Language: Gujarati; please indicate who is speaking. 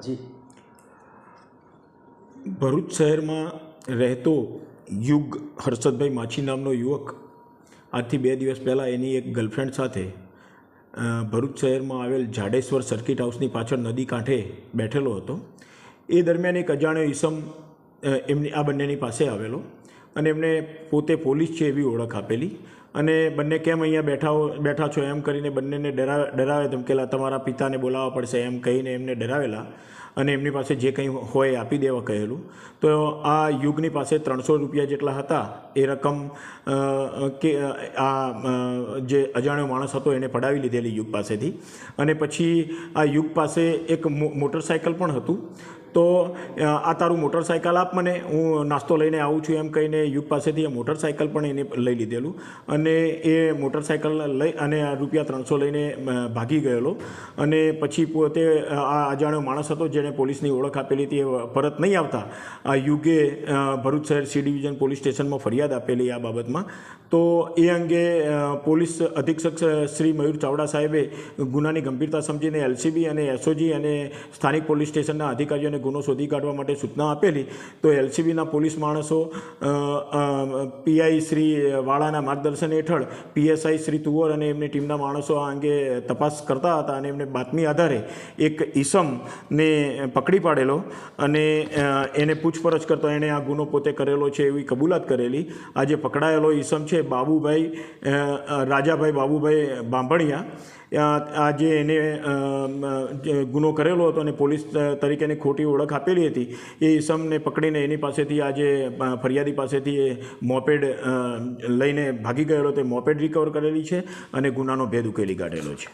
Speaker 1: જી.
Speaker 2: ભરૂચ શહેરમાં રહેતો યુગ હર્ષદભાઈ માછી નામનો યુવક આજથી બે દિવસ પહેલાં એની એક ગર્લફ્રેન્ડ સાથે ભરૂચ શહેરમાં આવેલ જાડેશ્વર સર્કિટ હાઉસની પાછળ નદી કાંઠે બેઠેલો હતો. એ દરમિયાન એક અજાણ્યો ઈસમ એમની, આ બંનેની પાસે આવેલો. અને એમને પોતે પોલીસ છે એવી ઓળખ આપેલી. અને બંને કેમ અહીંયા બેઠા બેઠા છો એમ કરીને બંનેને ડરાવે ડરાવે ધમકેલા તમારા પિતાને બોલાવવા પડશે એમ કહીને એમને ડરાવેલા. અને એમની પાસે જે કંઈ હોય આપી દેવા કહેલું. તો આ યુગની પાસે ત્રણસો રૂપિયા જેટલા હતા. એ રકમ કે આ જે અજાણ્યો માણસ હતો એને પડાવી લીધેલી યુગ પાસેથી. અને પછી આ યુગ પાસે એક મોટરસાયકલ પણ હતું. તો આ તારું મોટરસાયકલ આપ મને. હું નાસ્તો લઈને આવું છું એમ કહીને યુગ પાસેથી એ મોટરસાયકલ પણ એને લઈ લીધેલું. અને એ મોટરસાયકલ લઈ અને રૂપિયા ત્રણસો લઈને ભાગી ગયેલો. અને પછી પોતે આ અજાણ્યો માણસ હતો જેણે પોલીસની ઓળખ આપેલી હતી, એ પરત નહીં આવતા. આ યુગે ભરૂચ શહેર સી ડિવિઝન પોલીસ સ્ટેશનમાં ફરિયાદ આપેલી આ બાબતમાં. તો એ અંગે પોલીસ અધિક્ષક શ્રી મયુર ચાવડા સાહેબે ગુનાની ગંભીરતા સમજીને એલસીબી અને એસઓજી અને સ્થાનિક પોલીસ સ્ટેશનના અધિકારીઓને ગુનો શોધી કાઢવા માટે સૂચના આપેલી, તો એલસીબીના પોલીસ માણસો પીઆઈ શ્રી વાળાના માર્ગદર્શન હેઠળ પીએસઆઈ શ્રી તુવર અને એમની ટીમના માણસો આ અંગે તપાસ કરતા હતા અને એમને બાતમી આધારે એક ઈસમને પકડી પાડેલો અને એને પૂછપરછ કરતો એણે આ ગુનો પોતે કરેલો છે એવી કબૂલાત કરેલી. આજે પકડાયેલો ઈસમ છે બાબુભાઈ રાજાભાઈ બાબુભાઈ બાંભણિયા. આ જે એને ગુનો કરેલો હતો અને પોલીસ તરીકેની ખોટી ઓળખ આપેલી હતી, એ ઈસમને પકડીને એની પાસેથી આજે ફરિયાદી પાસેથી એ મોપેડ લઈને ભાગી ગયેલો, તે મોપેડ રિકવર કરેલી છે અને ગુનાનો ભેદ ઉકેલી કાઢેલો છે.